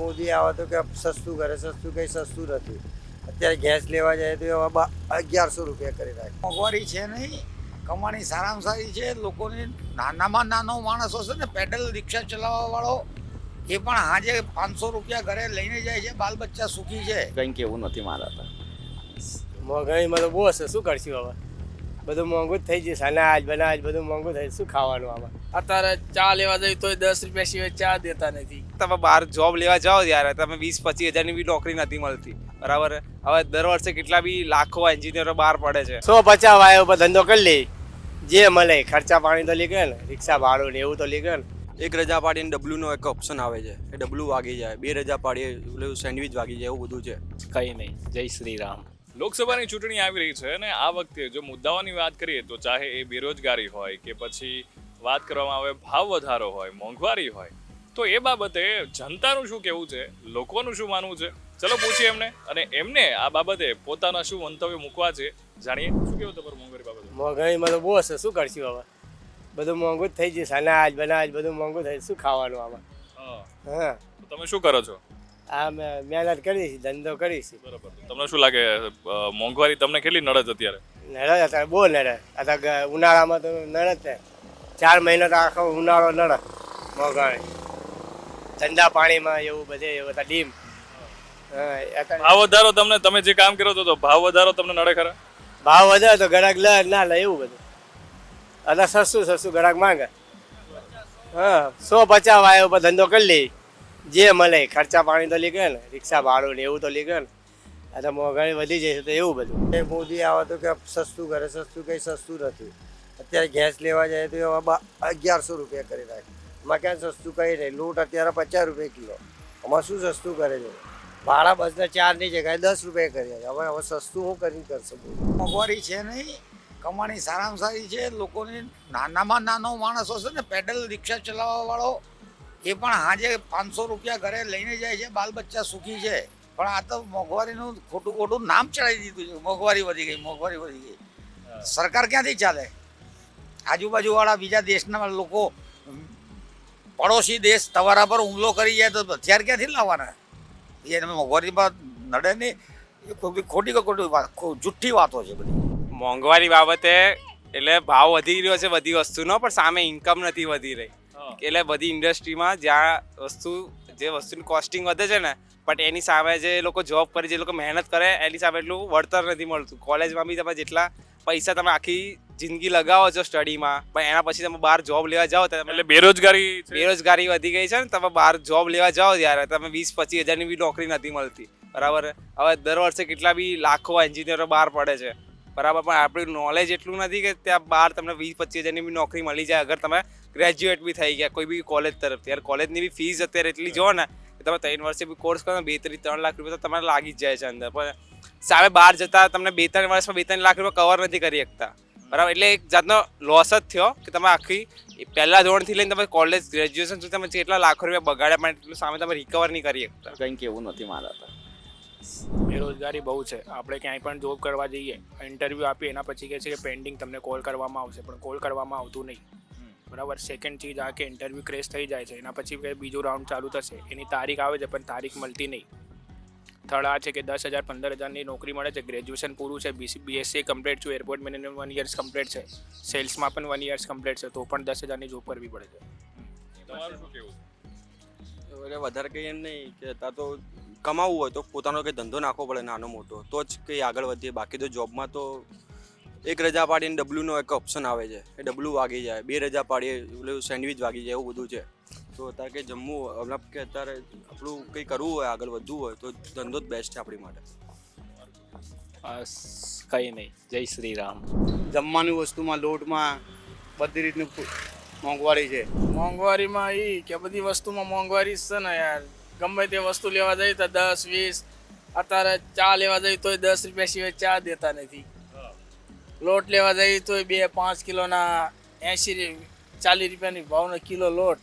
મોદી આવે તો કે સસ્તું કરે સસ્તું કંઈ સસ્તું નથી. અત્યારે ગેસ લેવા જાય તો હવે અગિયારસો રૂપિયા કરી નાખે. મોંઘવારી છે નહીં કમાણી સારામાં સારી છે લોકોની નાનામાં નાનો માણસ હશે ને પેડલ રિક્ષા ચલાવવા વાળો એ પણ આજે પાંચસો રૂપિયા ઘરે લઈને જાય છે બાલ બચ્ચા સુખી છે. કંઈ કેવું નથી મારા તો. મોંઘાણીમાં તો બહુ હશે શું કરશું હવે? બધું મોંઘું જ થઈ જશે. અનાજ બનાજ બધું મોંઘું થઈ શું ખાવાનું આમાં? અત્યારે ચા લેવા જઈએ તો દસ રૂપિયા સિવાય ચા દેતા નથી. તમે બહાર જોબ લેવા જાઓ ત્યારે તમે વીસ પચીસ હજારની બી નોકરી નથી મળતી. બરાબર? હવે દર વર્ષે કેટલા બી લાખો એન્જિનિયરો બહાર પડે છે. સો પચાસ વાય ઉપર ધંધો કરી લે. જે મળે ખર્ચા પાણી તો લીધે ને. રિક્ષા ભાડું ને એવું તો લીધે ને. એક રજા પાડીને ડબલુનો એક ઓપ્શન આવે છે. એ ડબલું વાગી જાય. બે રજા પાડીએ એટલે સેન્ડવિચ વાગી જાય એવું બધું છે. કંઈ નહીં. જય શ્રી રામ. લોકસભાની ચૂંટણી આવી રહી છે અને આ વખતે જો મુદ્દાઓની વાત કરીએ તો ચાહે એ બેરોજગારી હોય કે પછી વાત કરવામાં આવે ભાવ વધારો હોય મોંઘવારી હોય તો એ બાબતે જનતાનું શું કહેવું છે? લોકોનું શું માનવું છે? ચલો પૂછીએ એમને. અને એમને આ બાબતે પોતાના શું મંતવ્ય મૂકવા છે? જાણીએ. શું કેવું તમારું મોંઘવારી બાબતે? મોંઘવારીમાં તો બહુ હશે. શું કરશું આવા બધું મોંઘું જ થઈ જશે. અનાજ બનાજ બધું મોંઘું થઈ શું ખાવાનું આમાં? હા. તમે શું કરો છો? આ મહેનત કરીશ ધંધો કરીશ બરાબર. તમને શું લાગે મોંઘવારી તમને કેટલી નડે છે અત્યારે? નડે અત્યારે બહુ નડે અત્યારે ઉનાળામાં તો નડે છે ચાર મહિના તો આખો ઉનાળો નડે મોંઘવારી. ધંધા પાણીમાં એવું બધે એવું બધા ડીમ. ભાવ વધારો તમને તમે જે કામ કર્યો તો ભાવ વધારો તમને નડે ખરા? ભાવ વધારે તો ગ્રાહક લે ના લે એવું બધું. અત્યારે સસ્તું સસ્તું ગ્રાહક માંગે. હા સો પચાવ આવ્યો ધંધો કરી લે. જે મળે ખર્ચા પાણી તો લીધે ને રિક્ષા ભાડું ને એવું તો લીધે ને. એટલે મોંઘવારી મોંઘાણી વધી જશે તો એવું બધું. એ મોદી આવે તો કે સસ્તું કરે સસ્તું કંઈ સસ્તું નથી. અત્યારે ગેસ લેવા જાય તો હવે બા- અગિયારસો રૂપિયા કરી નાખે એમાં ક્યાં સસ્તું કંઈ નહીં. લોટ અત્યારે પચાસ રૂપિયા કિલો. આમાં શું સસ્તું કરે છે? ભાડા બસના ચારની જગ્યાએ દસ રૂપિયા કરી હવે હવે સસ્તું હું કરીને કરશે? મોંઘવારી છે નહીં. કમાણી સારામાં સારી છે. લોકોને નાનામાં નાનો માણસ હશે ને પેડલ રિક્ષા ચલાવવા વાળો એ પણ આજે પાંચસો રૂપિયા ઘરે લઈને જાય છે બાલ બચ્ચા સુખી છે. પણ આ તો મોંઘવારીનું ખોટું ખોટું નામ ચડાવી દીધું છે. મોંઘવારી વધી ગઈ મોંઘવારી વધી ગઈ. સરકાર ક્યાંથી ચાલે? આજુબાજુવાળા બીજા દેશના લોકો પડોશી દેશ તમારા પર હુમલો કરી જાય તો હથિયાર ક્યાંથી લાવવાના? એ મોંઘવારીમાં નડે નહીં. એ ખોટી કે ખોટી વાત જુઠ્ઠી વાતો છે બધી. મોંઘવારી બાબતે એટલે ભાવ વધી રહ્યો છે બધી વસ્તુનો પણ સામે ઇન્કમ નથી વધી રહી. એટલે બધી ઇન્ડસ્ટ્રીમાં જ્યાં વસ્તુ જે વસ્તુની કોસ્ટિંગ વધે છે ને બટ એની સામે જે લોકો જોબ કરે જે લોકો મહેનત કરે એની સામે એટલું વળતર નથી મળતું. કોલેજમાં બી તમે જેટલા પૈસા તમે આખી જિંદગી લગાવો છો સ્ટડીમાં પણ એના પછી તમે બહાર જોબ લેવા જાઓ તો એટલે બેરોજગારી બેરોજગારી વધી ગઈ છે ને તમે બહાર જોબ લેવા જાઓ ત્યારે તમે વીસ પચીસ હજારની બી નોકરી નથી મળતી. બરાબર? હવે દર વર્ષે કેટલા બી લાખો એન્જિનિયરો બહાર પડે છે. બરાબર? પણ આપણું નોલેજ એટલું નથી કે ત્યાં બહાર તમને વીસ પચીસ હજારની બી નોકરી મળી જાય અગર તમે ગ્રેજ્યુએટ બી થઈ ગયા કોઈ બી કોલેજ તરફથી. યાર કોલેજની બી ફીસ અત્યારે એટલી જો ને કે તમે ત્રણ વર્ષે બી કોર્સ કરો ને બે ત્રણ ત્રણ લાખ રૂપિયા તો તમારે લાગી જ જાય છે અંદર. પણ સામે બહાર જતા તમને બે ત્રણ વર્ષમાં બે ત્રણ લાખ રૂપિયા કવર નથી કરી શકતા. બરાબર? એટલે એક જાતનો લોસ જ થયો કે તમે આખી પહેલા ધોરણથી લઈને તમે કોલેજ ગ્રેજ્યુએશન સુધી તમે કેટલા લાખો રૂપિયા બગાડ્યા પણ એટલું સામે તમે રિકવર નહીં કરી શકતા. કંઈ કેવું નથી મારા તો બેરોજગારી બહુ છે. આપણે ક્યાંય પણ જોબ કરવા જઈએ ઇન્ટરવ્યૂ આપીએ એના પછી કહે છે કે પેન્ડિંગ તમને કોલ કરવામાં આવશે પણ કોલ કરવામાં આવતું નહીં. બરાબર? સેકન્ડ ચીજ આ કે ઇન્ટરવ્યૂ ક્રેશ થઈ જાય છે. એના પછી કંઈ બીજું રાઉન્ડ ચાલુ થશે. એની તારીખ આવે છે પણ તારીખ મળતી નહીં. થર્ડ આ છે કે દસ હજાર પંદર હજારની નોકરી મળે છે. ગ્રેજ્યુએશન પૂરું છે. બીસી બીએસસી કમ્પ્લીટ છું. Airport management one years complete છે. સેલ્સમાં પણ વન યર્સ કમ્પ્લીટ છે. તો પણ દસ હજારની જોબ કરવી પડે છે. તમારું શું કેવું? એટલે વધારે કંઈ એમ નહીં કે ત્યાં તો કમાવવું હોય તો પોતાનો કંઈ ધંધો નાખવો પડે નાનો મોટો. તો જ કંઈ આગળ વધીએ. બાકી તો જોબમાં તો એક રજા પાડીને ડબલ્યુનો એક ઓપ્શન આવે છે. એ ડબલું વાગી જાય બે રજા પાડીએ પેલું સેન્ડવિચ વાગી જાય એવું બધું છે. તો અત્યારે કે જમવું મતલબ કે અત્યારે આપણું કંઈ કરવું હોય આગળ વધવું હોય તો ધંધો જ બેસ્ટ છે આપણી માટે. બસ કંઈ નહીં. જય શ્રી રામ. જમવાની વસ્તુમાં લોટમાં બધી રીતની મોંઘવારી છે. મોંઘવારીમાં એ કે બધી વસ્તુમાં મોંઘવારી છે ને યાર. ગમે તે વસ્તુ લેવા જઈએ તો દસ વીસ અત્યારે ચા લેવા જઈએ તોય દસ રૂપિયા સિવાય ચા દેતા નથી. લોટ લેવા જઈએ તોય બે પાંચ કિલોના એંશી ચાલીસ રૂપિયાની ભાવનો કિલો લોટ.